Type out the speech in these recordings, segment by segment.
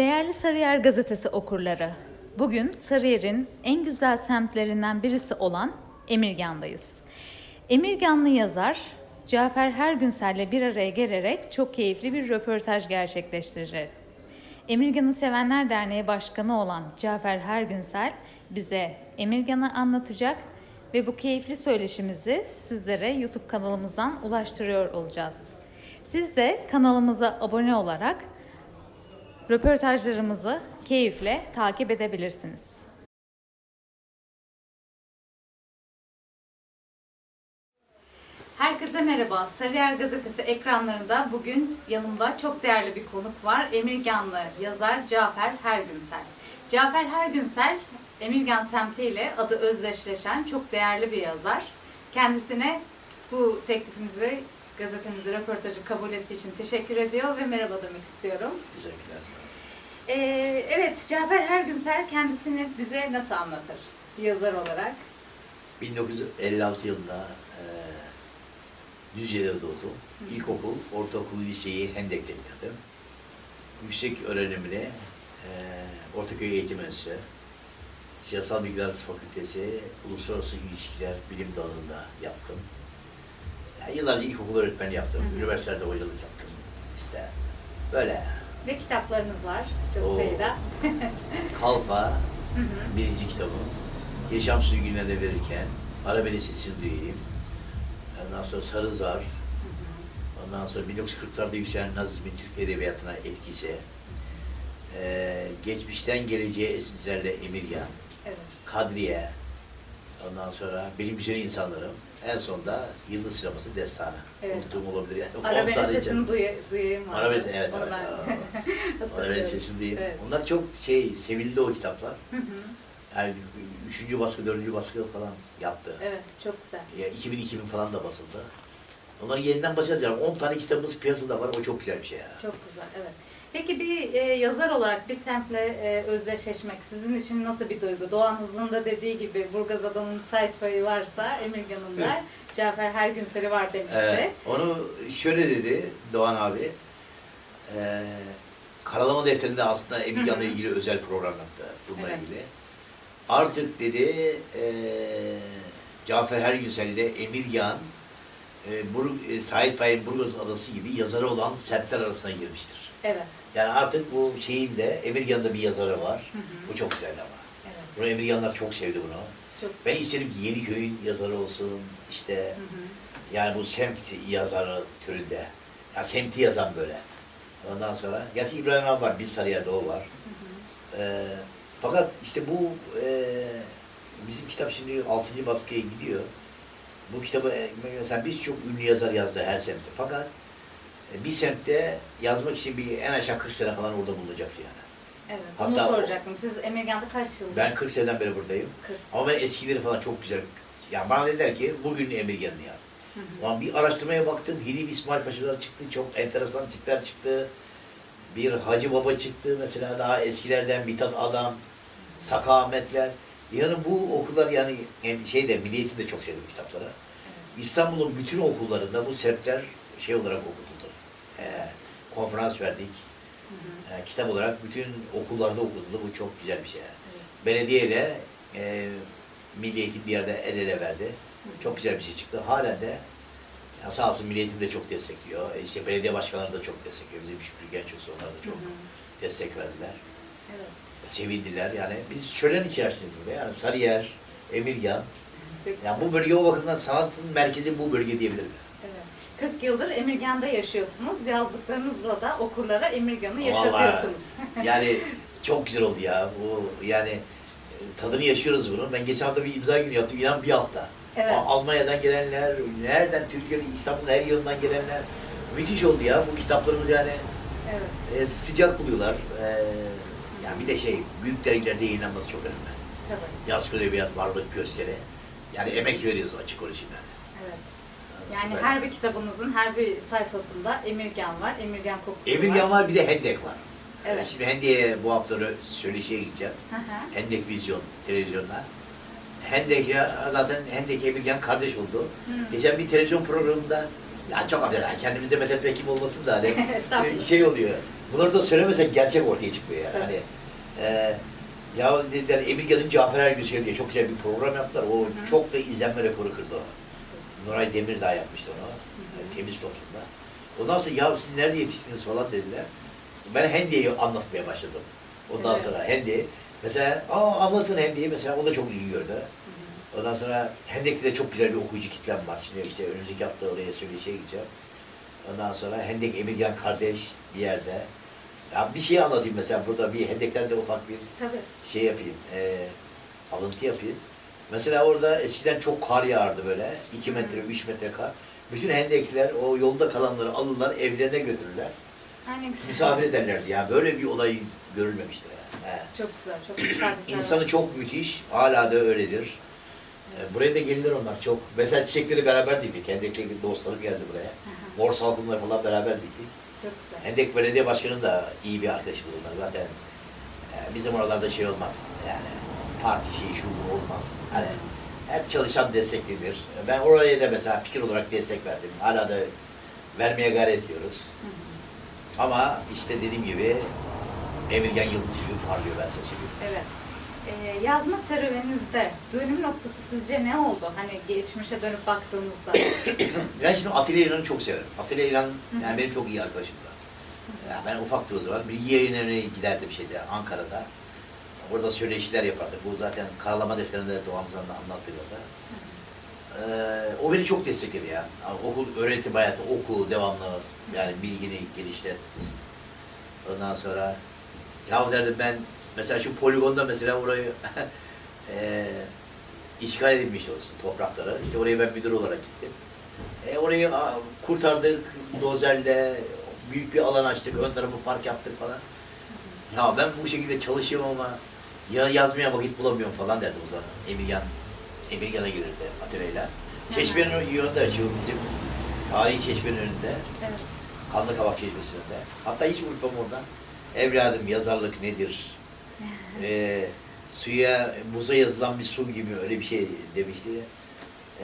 Değerli Sarıyer Gazetesi okurları, bugün Sarıyer'in en güzel semtlerinden birisi olan Emirgan'dayız. Emirganlı yazar Cafer Hergünsel'le bir araya gelerek çok keyifli bir röportaj gerçekleştireceğiz. Emirgan'ı Sevenler Derneği Başkanı olan Cafer Hergünsel bize Emirgan'ı anlatacak ve bu keyifli söyleşimizi sizlere YouTube kanalımızdan ulaştırıyor olacağız. Siz de kanalımıza abone olarak röportajlarımızı keyifle takip edebilirsiniz. Herkese merhaba. Sarıyer Gazetesi ekranlarında bugün yanımda çok değerli bir konuk var. Emirganlı yazar Cafer Hergünsel. Cafer Hergünsel, Emirgan semtiyle adı özdeşleşen çok değerli bir yazar. Kendisine bu teklifimizi, gazetemizi, röportajı kabul ettiği için teşekkür ediyor ve merhaba demek istiyorum. Teşekkürler sağ olun. Ee, evet, Cafer Hergünsel kendisini bize nasıl anlatır yazar olarak? 1956 yılında e, Düzce'de doğdum. İlkokul, ortaokul, liseyi Hendek'te bitirdim. Yüksek öğrenimini e, Ortaköy Eğitim Enstitüsü, Siyasal Bilgiler Fakültesi, Uluslararası İlişkiler Bilim Dalı'nda yaptım. Yani yıllarca ilkokul öğretmeni yaptım, Hı üniversitede hocalık yaptım. İşte böyle. Ve kitaplarınız var çok Oo. sayıda. Kalfa, Hı hı. birinci kitabım. Yaşam sürgünlerine verirken Arabeli sesini duyayım. Ondan sonra Sarı Zar. Ondan sonra 1940'larda yükselen Nazizmin Türk Edebiyatı'na etkisi. Ee, geçmişten geleceğe esintilerle Emirgan. Evet. Kadriye. Ondan sonra Benim Güzel İnsanlarım. En sonunda Yıldız Sineması Destanı. Evet. Unuttuğum olabilir yani. Arabenin sesini duy duyayım var. Arabeli evet. Onu evet. hatırlıyorum. sesini duyayım. Evet. Onlar çok şey sevildi o kitaplar. Hı hı. Yani üçüncü baskı, dördüncü baskı falan yaptı. Evet, çok güzel. Ya 2000-2000 falan da basıldı. Onları yeniden basacağız yani. 10 tane kitabımız piyasada var. O çok güzel bir şey ya. Çok güzel, evet. Peki bir e, yazar olarak bir semtle e, özdeşleşmek sizin için nasıl bir duygu? Doğan Hızlı'nın da dediği gibi Burgaz Adam'ın sayfayı varsa Emirgan'ın da Cafer Hergünsel'i var demişti. Evet, onu şöyle dedi Doğan abi. E, Karalama defterinde aslında Emirgan'la ilgili özel program yaptı. Bununla Evet. ilgili. Artık dedi e, Cafer Hergünsel ile Emirgan e, Bur e, Sait Faik Burgaz Adası gibi yazarı olan semtler arasına girmiştir. Evet. Yani artık bu şeyin de Emirgan'da bir yazarı var. Hı hı. Bu çok güzel ama. Evet. Bunu Emirganlar çok sevdi bunu. Çok Ben istedim ki Yeniköy'ün yazarı olsun, işte Hı hı. yani bu semt yazarı türünde. Ya semti yazan böyle. Ondan sonra, gerçi İbrahim abi var, bir Sarıyer'de o var. Hı hı. Ee, fakat işte bu e, bizim kitap şimdi 6. baskıya gidiyor. Bu kitabı e, mesela birçok ünlü yazar yazdı her semtte. Fakat bir semtte yazmak için bir en aşağı 40 sene falan orada bulunacaksın yani. Evet, Hatta onu soracaktım. Siz Emirgan'da kaç yıl? Ben 40 seneden beri buradayım. 40. Ama ben eskileri falan çok güzel. Ya bana dediler ki bugün Emirgan'ını yaz. Hı hı. Ulan bir araştırmaya baktım. Hilmi İsmail Paşalar çıktı. Çok enteresan tipler çıktı. Bir Hacı Baba çıktı. Mesela daha eskilerden Mithat Adam, Saka Ahmetler. İnanın bu okullar yani hem şeyde Milli Eğitim de çok sevdim kitapları. İstanbul'un bütün okullarında bu semtler şey olarak okutuldu. Ee, konferans verdik. Hı hı. Ee, kitap olarak bütün okullarda okutuldu. Bu çok güzel bir şey. yani. Evet. Belediye ile e, Milli Eğitim bir yerde el ele verdi. Çok güzel bir şey çıktı. Halen de ya sağ olsun Milli Eğitim de çok destekliyor. E işte belediye başkanları da çok destekliyor. Bizim Şükrü Gençoğlu onlar da çok Hı hı. destek verdiler. Evet. Sevindiler. Yani biz şölen içerisindeyiz burada. Yani Sarıyer, Emirgan. Çok Yani bu bölge o bakımdan sanatın merkezi bu bölge diyebilirim. Evet. 40 yıldır Emirgan'da yaşıyorsunuz. Yazdıklarınızla da okurlara Emirgan'ı yaşatıyorsunuz. Yani çok güzel oldu ya. Bu yani e, tadını yaşıyoruz bunu. Ben geçen hafta bir imza günü yaptım. İnan bir hafta. Evet. Almanya'dan gelenler, nereden Türkiye'nin İstanbul'un her yerinden gelenler. Müthiş oldu ya bu kitaplarımız yani Evet. e, sıcak buluyorlar. E, yani bir de şey büyük dergilerde yayınlanması çok önemli. Tabii. Yaz Edebiyat, Varlık Gösteri. Yani emek veriyoruz açık konuşayım yani. Evet. Yani Süper. her bir kitabınızın her bir sayfasında Emirgan var. Emirgan kokusu Emirgan var bir de Hendek var. Evet. Şimdi Hendek'e bu hafta söyleşiye gideceğim. Hı hı. Hendek Vizyon televizyonda. Hendek ya zaten Hendek Emirgan kardeş oldu. Hı. Geçen bir televizyon programında ya çok affedersin kendimizde Medet Vekim olmasın da hani Estağfurullah. şey oluyor. Bunları da söylemesek gerçek ortaya çıkıyor yani. Evet. Hani, e, ya dediler Emirgan'ın Cafer Ergüsel diye çok güzel bir program yaptılar. O hı. çok da izlenme rekoru kırdı o. Nuray Demirdağ yapmıştı onu. Yani temiz toplumda. Ondan sonra ya siz nerede yetiştiniz falan dediler. Ben Hendi'yi anlatmaya başladım. Ondan Evet. sonra Hendi. Mesela aa anlatın Hendi'yi mesela o da çok ilgi gördü. Ondan sonra Hendek'te de çok güzel bir okuyucu kitlem var. Şimdi işte önümüzdeki hafta oraya söyleşiye gideceğim. Ondan sonra Hendek Emirgan kardeş bir yerde. Ya bir şey anlatayım mesela burada bir Hendek'ten de ufak bir Tabii. şey yapayım, e, alıntı yapayım. Mesela orada eskiden çok kar yağardı böyle. 2 metre, 3 metre kar. Bütün hendekliler o yolda kalanları alırlar, evlerine götürürler. Aynen güzel. Misafir ederlerdi ya. Böyle bir olay görülmemişti. Yani. He. Çok güzel, çok güzel. İnsanı çok müthiş, hala da öyledir. E, Buraya da gelirler onlar çok. Mesela çiçekleri beraber diktik. Hendek'teki dostlarım geldi buraya. Mor salkımları falan beraber diktik. Çok güzel. Hendek Belediye Başkanı da iyi bir arkadaşımız onlar zaten. e, bizim oralarda şey olmaz yani parti şeyi şu bu olmaz. Hani hep çalışan desteklenir. Ben oraya da mesela fikir olarak destek verdim. Hala da vermeye gayret ediyoruz. Ama işte dediğim gibi Emirgan Yıldız gibi parlıyor ben söyleyeyim. Evet. Ee, yazma serüveninizde dönüm noktası sizce ne oldu? Hani geçmişe dönüp baktığınızda. Ben şimdi Atilla İlhan'ı çok severim. Atilla İlhan yani benim çok iyi arkadaşımdı. Yani ben ufaktı o zaman. Bir yayın evine giderdim şeyde Ankara'da. Orada söyleşiler yapardık. Bu zaten karalama defterinde Doğan da anlattık orada. Ee, o beni çok destekledi ya. Yani okul, öğretim hayatı, oku devamlı. Yani bilgini geliştir. Ondan sonra ya derdim ben mesela şu poligonda mesela orayı eee işgal edilmişti olsun toprakları. İşte oraya ben müdür olarak gittim. E, orayı kurtardık dozerle, büyük bir alan açtık, ön tarafı fark yaptık falan. Ya ben bu şekilde çalışıyorum ama ya yazmaya vakit bulamıyorum falan derdi o zaman. Emirgan, Emirgan'a gelirdi Atilla'yla. Çeşmenin yönünde şu bizim tarihi çeşmenin önünde. evet. Kanlı Kavak Çeşmesi'nde. Hatta hiç unutmam oradan. Evladım yazarlık nedir? Ee, suya, buza yazılan bir su gibi öyle bir şey demişti.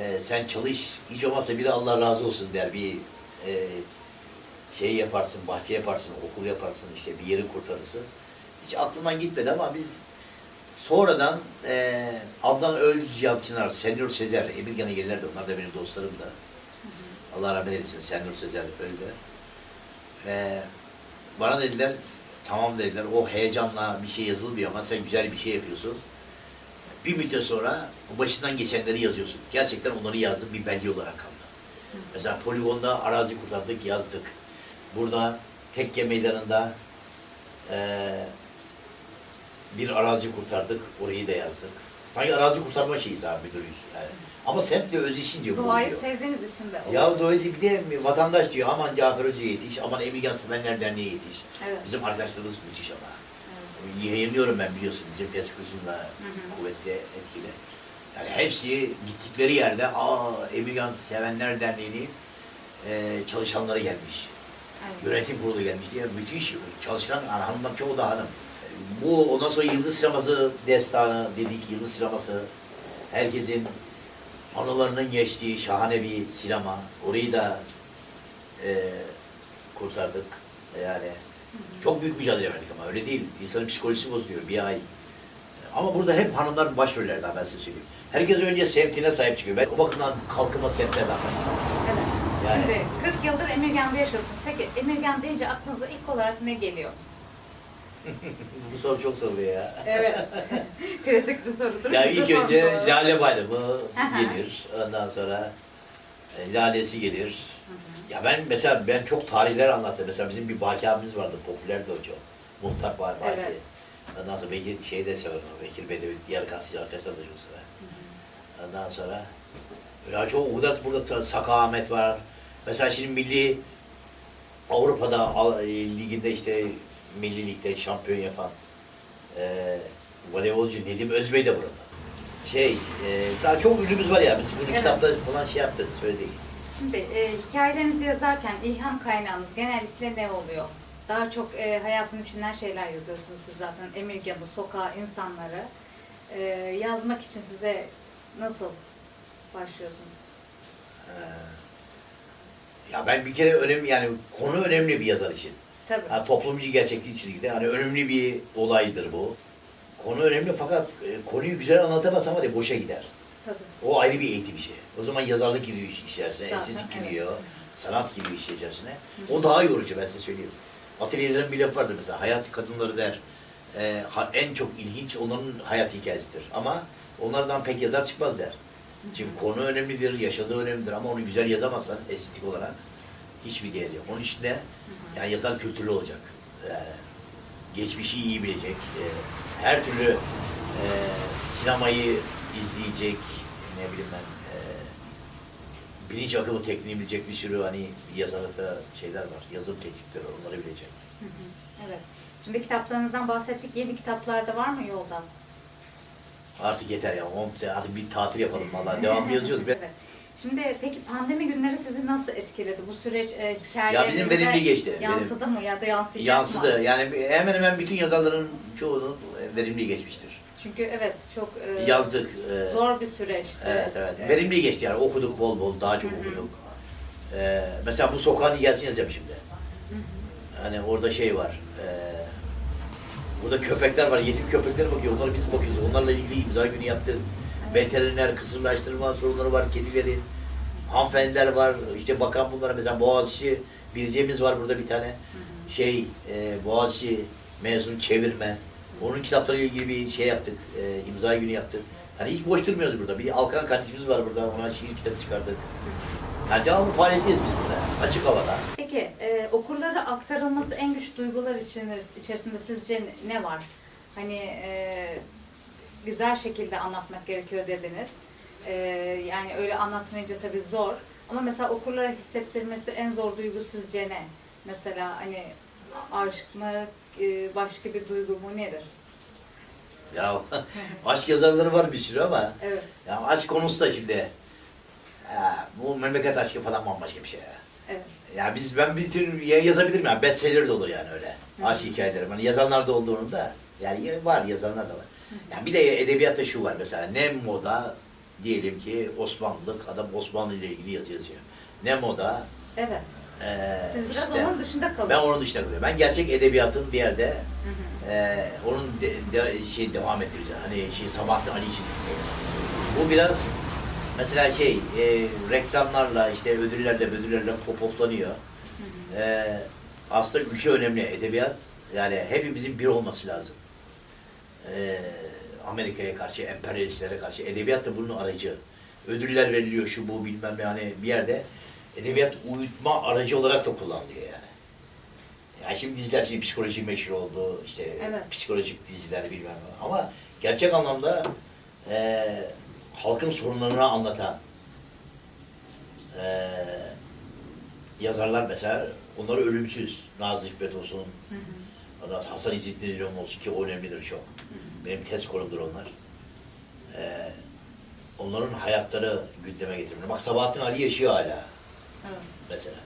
Ee, sen çalış, hiç olmazsa biri Allah razı olsun der. Bir e, şey yaparsın, bahçe yaparsın, okul yaparsın, işte bir yeri kurtarırsın. Hiç aklımdan gitmedi ama biz sonradan e, Adnan Öldü, Cihat Çınar, Senyor Sezer, Emirgan'a gelirlerdi. Onlar da benim dostlarım da. Allah rahmet eylesin. Senyor Sezer öldü. Ve bana dediler, tamam dediler, o heyecanla bir şey yazılmıyor ama sen güzel bir şey yapıyorsun. Bir müddet sonra başından geçenleri yazıyorsun. Gerçekten onları yazdım, bir belge olarak kaldı. Mesela poligonda arazi kurtardık, yazdık. Burada tekke meydanında eee, bir arazi kurtardık, orayı da yazdık. Sanki arazi kurtarma şeyiz abi müdürüyüz. Yani. Ama semtle öz işin diyor. Doğayı diyor. sevdiğiniz için de. Ya dolayısıyla bir de vatandaş diyor aman Cafer Hoca'ya yetiş, aman Emirgan Sevenler Derneği'ye yetiş. Evet. Bizim arkadaşlarımız müthiş ama. Evet. Yayınlıyorum ben biliyorsun bizim hı. kuvvetli etkili. Yani hepsi gittikleri yerde aa Emirgan Sevenler Derneği'nin e, çalışanları gelmiş. Evet. Yönetim kurulu gelmiş diye müthiş çalışan hanımlar çoğu da hanım. Bu ondan sonra Yıldız Sineması destanı dedik Yıldız Sineması herkesin anılarının geçtiği şahane bir sinema. Orayı da e, kurtardık. Yani çok büyük mücadele verdik ama öyle değil. İnsanın psikolojisi bozuluyor bir ay. Ama burada hep hanımlar başrollerde ben size söyleyeyim. Herkes önce semtine sahip çıkıyor. Ben o bakımdan kalkınma semtlerden. Evet. Yani- Şimdi 40 yıldır Emirgan'da yaşıyorsunuz. Peki Emirgan deyince aklınıza ilk olarak ne geliyor? Bu soru çok soruluyor ya. Evet. Klasik bir sorudur. Bize ilk önce. Lale Bayramı gelir. Ondan sonra e, lalesi gelir. Ya ben mesela ben çok tarihler anlattım. Mesela bizim bir Baki abimiz vardı. Popülerdi o çok. Muhtar Baki. Evet. Ondan sonra Bekir şeyi de sever. o, Bekir Bey de bir diğer gazeteci arkadaşlar da çok sever. Ondan sonra ya çok burada ta- Saka Ahmet var. Mesela şimdi milli Avrupa'da e, liginde işte milli ligde şampiyon yapan e, voleybolcu Nedim Özbey de burada. Şey, e, daha çok ünlümüz var ya. Biz bunu Evet. kitapta falan şey yaptık, söyledik. Şimdi e, hikayelerinizi yazarken ilham kaynağınız genellikle ne oluyor? Daha çok e, hayatın içinden şeyler yazıyorsunuz siz zaten. Emirgan'ı, sokağı, insanları. E, yazmak için size nasıl başlıyorsunuz? Ee, ya ben bir kere önemli yani konu önemli bir yazar için. Tabii. Yani toplumcu gerçekliği çizgide. Hani önemli bir olaydır bu. Konu önemli fakat e, konuyu güzel anlatamazsan var ya boşa gider. Tabii. O ayrı bir eğitim işi. O zaman yazarlık giriyor iş içerisine, Zaten, estetik evet. giriyor, sanat giriyor iş içerisine. O daha yorucu ben size söyleyeyim. Atölyelerin bir lafı vardır mesela, hayat kadınları der, e, en çok ilginç onların hayat hikayesidir. Ama onlardan pek yazar çıkmaz der. Çünkü konu önemlidir, yaşadığı önemlidir ama onu güzel yazamazsan estetik olarak hiçbir değeri yok. Onun için de yani yazar kültürlü olacak. Yani geçmişi iyi bilecek. e, her türlü e, sinemayı izleyecek, ne bileyim ben, e, bilinç akımı tekniği bilecek bir sürü hani yazarlıkta şeyler var, yazım teknikleri onları bilecek. Hı hı, Evet. Şimdi kitaplarınızdan bahsettik. Yeni kitaplar da var mı yolda? Artık yeter ya, artık bir tatil yapalım vallahi devamlı yazıyoruz. Evet. Şimdi peki pandemi günleri sizi nasıl etkiledi? Bu süreç e, Ya hikayelerinizde bizim verimli geçti. Yansıdı mı ya da yansıyacak mı? Yansıdı. Yani hemen hemen bütün yazarların çoğunun verimli geçmiştir. Çünkü evet çok e, Yazdık. e, zor bir süreçti. Evet evet. E, Verimli geçti yani. Okuduk bol bol. Daha çok Hı hı. okuduk. Ee, mesela bu sokağın hikayesini yazacağım şimdi. Hani orada şey var. Ee, burada köpekler var. Yetim köpekler bakıyor. Onlara biz bakıyoruz. Onlarla ilgili imza günü yaptık. Veteriner kısırlaştırma sorunları var. Kedilerin. Hanımefendiler var. İşte bakan bunlara mesela Boğaziçi bileceğimiz var burada bir tane. Şey e, Boğaziçi mezun çevirmen. Onun kitaplarıyla ilgili bir şey yaptık. E, imza günü yaptık. Hani hiç boş durmuyoruz burada. Bir Alkan kardeşimiz var burada. Ona şiir kitabı çıkardık. Yani devamlı faaliyetteyiz biz burada. Açık havada. Peki e, okurlara aktarılması en güç duygular içerisinde sizce ne var? Hani e, güzel şekilde anlatmak gerekiyor dediniz. E, yani öyle anlatmayınca tabii zor. Ama mesela okurlara hissettirmesi en zor duygu sizce ne? Mesela hani aşk mı, e, başka bir duygu mu nedir? Ya aşk yazarları var bir sürü ama Evet. ya aşk konusu da şimdi ha, bu memleket aşkı falan bambaşka bir şey ya. Evet. Ya biz ben bir tür ya yazabilirim ya bestseller de olur yani öyle. Aşk hikayeleri. Hani yazanlar da olduğunu da yani ya- var yazanlar da var. Yani bir de edebiyatta şu var mesela ne moda diyelim ki Osmanlılık adam Osmanlı ile ilgili yazı yazıyor. Ne moda Evet. eee, Siz biraz işte- onun dışında ben kalıyorsunuz. onun dışında kalıyorum. Ben gerçek edebiyatın bir yerde Hı hı. ee, onun de, de- şey devam ettireceğim. Hani şey Sabahattin Ali çizgisi. Bu biraz mesela şey e, reklamlarla işte ödüllerle ödüllerle popoplanıyor. Ee, aslında ülke önemli edebiyat. Yani hepimizin bir olması lazım. Ee, Amerika'ya karşı, emperyalistlere karşı. Edebiyat da bunun aracı. Ödüller veriliyor şu bu bilmem ne hani bir yerde. Edebiyat uyutma aracı olarak da kullanılıyor yani. Yani şimdi diziler şimdi psikoloji meşhur oldu, işte Evet. psikolojik diziler bilmem ne. Ama gerçek anlamda eee halkın sorunlarını anlatan eee yazarlar mesela, onları ölümsüz. Nazım Hikmet olsun, Hı hı. Hasan İzzettin İlhan olsun ki o önemlidir çok. Benim tez konumdur onlar. Eee onların hayatları gündeme getirmek. Bak Sabahattin Ali yaşıyor hala Evet. mesela.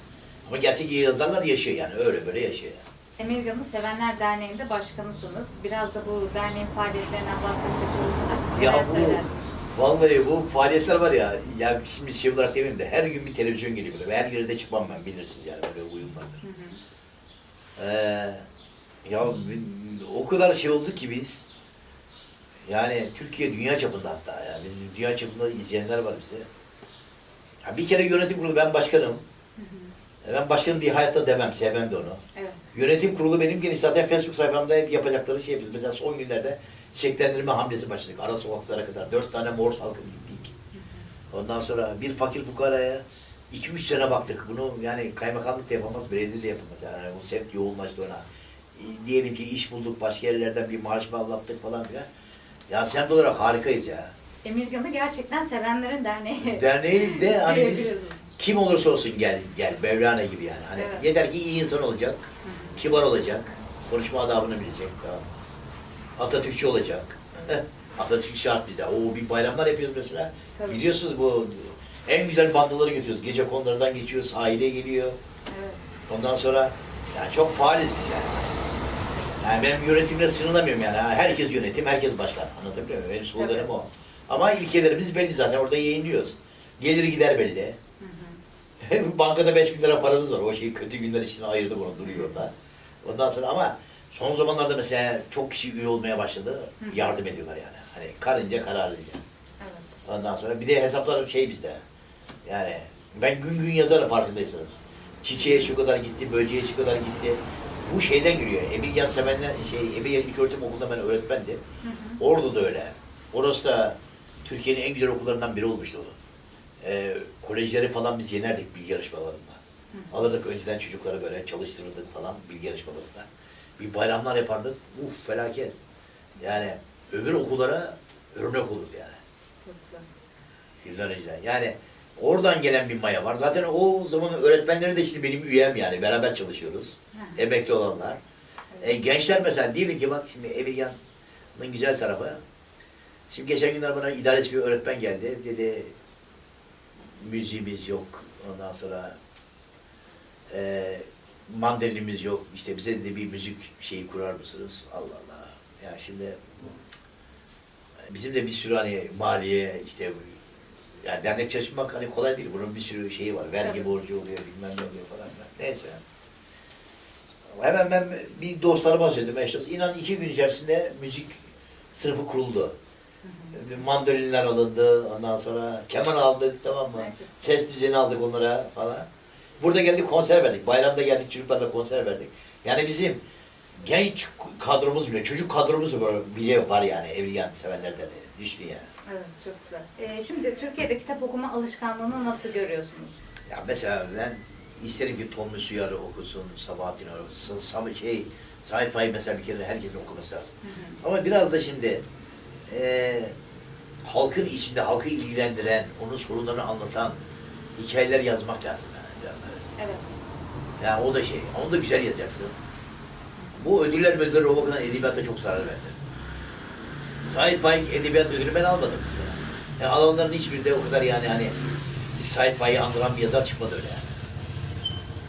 Ama gerçek iyi yazarlar yaşıyor yani öyle böyle yaşıyor. Yani. Emirgan'ı Sevenler Derneği'nde başkanısınız. Biraz da bu derneğin faaliyetlerinden bahsedecek olursak Ya bu söylersiniz? vallahi bu faaliyetler var ya ya şimdi şey olarak demeyeyim de her gün bir televizyon geliyor böyle. Her yerde çıkmam ben bilirsiniz yani böyle uyum vardır. Hı hı. Ee, ya o kadar şey oldu ki biz yani Türkiye dünya çapında hatta yani dünya çapında izleyenler var bize. Ya bir kere yönetim kurulu ben başkanım. Hı hı. E Ben başkanım diye hayatta demem, sevmem de onu. Evet. Yönetim kurulu benim geniş zaten Facebook sayfamda hep yapacakları şey yapıyoruz. Mesela son günlerde çiçeklendirme hamlesi başladık. Ara sokaklara kadar. Dört tane mor salkım diktik. Ondan sonra bir fakir fukaraya iki üç sene baktık. Bunu yani kaymakamlık da yapamaz, belediye de yapamaz. Yani bu semt yoğunlaştı ona. E, Diyelim ki iş bulduk, başka yerlerden bir maaş bağlattık falan filan. Ya semt olarak harikayız ya. Emirgan'ı gerçekten sevenlerin derneği. Derneği de hani biz kim olursa olsun gel gel Mevlana gibi yani. Hani Evet. yeter ki iyi insan olacak, kibar olacak, konuşma adabını bilecek. Tamam. Atatürkçü olacak. Atatürk şart bize. O bir bayramlar yapıyoruz mesela. Tabii. Biliyorsunuz bu en güzel bandaları götürüyoruz. Gece konulardan geçiyor, sahile geliyor. Evet. Ondan sonra yani çok faaliz biz yani. Yani benim yönetimle sınırlamıyorum yani. Herkes yönetim, herkes başkan. Anlatabiliyor muyum? Benim sloganım o. Ama ilkelerimiz belli zaten. Orada yayınlıyoruz. Gelir gider belli. Hı hı. Bankada 5 bin lira paramız var. O şeyi kötü günler için ayırdık onu duruyor orada. Ondan sonra ama son zamanlarda mesela çok kişi üye olmaya başladı. Yardım ediyorlar yani. Hani karınca kararınca. Evet. Ondan sonra bir de hesaplar şey bizde. Yani ben gün gün yazarım farkındaysanız. Çiçeğe şu kadar gitti, böceğe şu kadar gitti. Bu şeyden geliyor. Emirgan Sevenler, şey, Emirgan İlköğretim Okulu'nda ben öğretmendim. Orada da öyle. Orası da Türkiye'nin en güzel okullarından biri olmuştu o. Ee, kolejleri falan biz yenerdik bilgi yarışmalarında. Alırdık önceden çocukları böyle çalıştırırdık falan bilgi yarışmalarında. Bir bayramlar yapardık. Uf felaket. Yani öbür okullara örnek olurdu yani. Çok güzel. Yıllar önce. Yani oradan gelen bir maya var. Zaten o zaman öğretmenleri de işte benim üyem yani. Beraber çalışıyoruz. Hı. Emekli olanlar. E, gençler mesela diyelim ki bak şimdi Emirgan'ın güzel tarafı. Şimdi geçen günler bana idareci bir öğretmen geldi. Dedi müziğimiz yok. Ondan sonra e, mandalinimiz yok. İşte bize de bir müzik şeyi kurar mısınız? Allah Allah. Yani şimdi bizim de bir sürü hani maliye işte yani dernek çalışmak hani kolay değil. Bunun bir sürü şeyi var. Vergi Tabii. borcu oluyor, bilmem ne oluyor falan. Neyse. Hemen ben bir dostlarıma söyledim. Dost. İnan iki gün içerisinde müzik sınıfı kuruldu. Mandolinler alındı. Ondan sonra keman aldık tamam mı? Evet. Ses düzeni aldık onlara falan. Burada geldik konser verdik. Bayramda geldik çocuklarla konser verdik. Yani bizim genç kadromuz bile, çocuk kadromuz bile var yani Evliyan sevenlerden de. Düştün yani. Evet, çok güzel. Ee, şimdi Türkiye'de kitap okuma alışkanlığını nasıl görüyorsunuz? Ya mesela ben isterim ki Tom Müsuyar'ı okusun, Sabahattin okusun, Sam şey, sayfayı mesela bir kere herkesin okuması lazım. Ama biraz da şimdi eee halkın içinde, halkı ilgilendiren, onun sorunlarını anlatan hikayeler yazmak lazım yani biraz da. Evet. Yani o da şey, onu da güzel yazacaksın. Bu ödüller ödüller o bakımdan edebiyata çok zarar verdi. Sait Faik edebiyat ödülü ben almadım mesela. Yani alanların hiçbiri de o kadar yani hani Sait Faik'i andıran bir yazar çıkmadı öyle yani.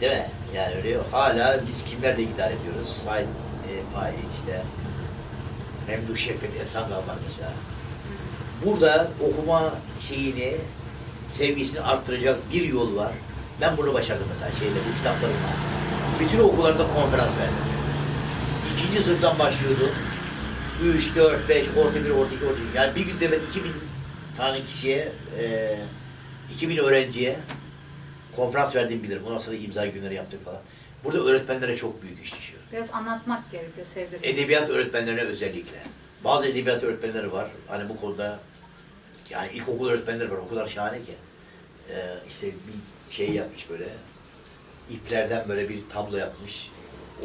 Değil mi? Yani öyle yok. Hala biz kimlerle idare ediyoruz? Sait e, Faik işte Memduh Şevket Esandal var mesela. Burada okuma şeyini, sevgisini arttıracak bir yol var. Ben bunu başardım mesela şeyde, bu kitaplarım var. Bütün okullarda konferans verdim. İkinci sınıftan başlıyordum. 3, 4, 5, orta bir, orta iki, orta iki. Yani bir günde ben 2000 tane kişiye, e, 2000 öğrenciye konferans verdiğimi bilirim. Ondan sonra imza günleri yaptık falan. Burada öğretmenlere çok büyük iş düşüyor. Biraz anlatmak gerekiyor sevdirmek. Edebiyat öğretmenlerine özellikle. Bazı edebiyat öğretmenleri var. Hani bu konuda yani ilkokul öğretmenleri var. O kadar şahane ki. Ee, işte bir şey yapmış böyle. iplerden böyle bir tablo yapmış.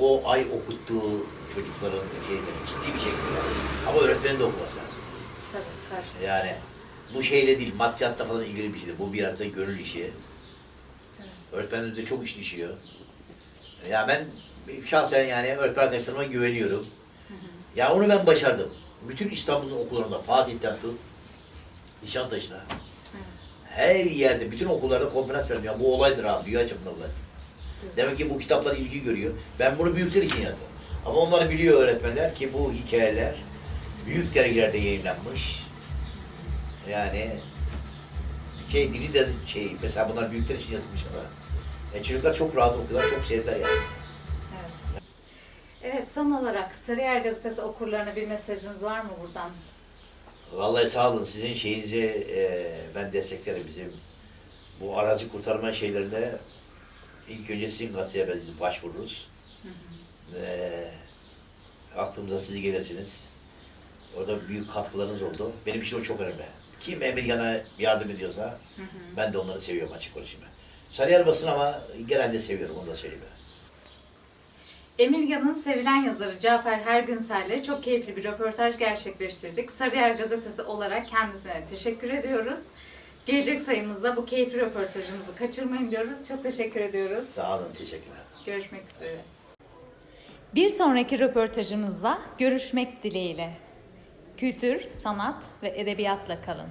O ay okuttuğu çocukların şeyleri ciddi bir şekilde. Ama öğretmenin de okuması lazım. Tabii, karşı. Yani bu şeyle değil, maddiyatla falan ilgili bir şeydir. Bu biraz da gönül işi. Evet. Öğretmenimize çok iş düşüyor. Ya ben şahsen yani öğretmen arkadaşlarıma güveniyorum. Ya onu ben başardım. Bütün İstanbul'un okullarında, Fatih'ten tut, Nişantaşı'na. Her yerde, bütün okullarda konferans verdim. Ya bu olaydır abi, dünya çapında olay. Demek ki bu kitaplar ilgi görüyor. Ben bunu büyükler için yazdım. Ama onlar biliyor öğretmenler ki bu hikayeler büyük dergilerde yayınlanmış. Yani şey dili de şey mesela bunlar büyükler için yazılmış ama. E, çocuklar çok rahat okuyorlar, çok sevdiler yani. Evet. Evet, son olarak Sarıyer Gazetesi okurlarına bir mesajınız var mı buradan? Vallahi sağ olun. Sizin şeyinizi e, ben desteklerim bizim. Bu arazi kurtarma şeylerinde ilk önce sizin gazeteye biz başvururuz. E, aklımıza siz gelirsiniz. Orada büyük katkılarınız oldu. Benim için o çok önemli. Kim Emirgan'a yardım ediyorsa ben de onları seviyorum açık konuşayım. Sarıyer basın ama genelde seviyorum onu da söyleyeyim. Emirgan'ın sevilen yazarı Cafer Hergünsel'le çok keyifli bir röportaj gerçekleştirdik. Sarıyer Gazetesi olarak kendisine teşekkür ediyoruz. Gelecek sayımızda bu keyifli röportajımızı kaçırmayın diyoruz. Çok teşekkür ediyoruz. Sağ olun, teşekkürler. Görüşmek üzere. Bir sonraki röportajımızda görüşmek dileğiyle. Kültür, sanat ve edebiyatla kalın.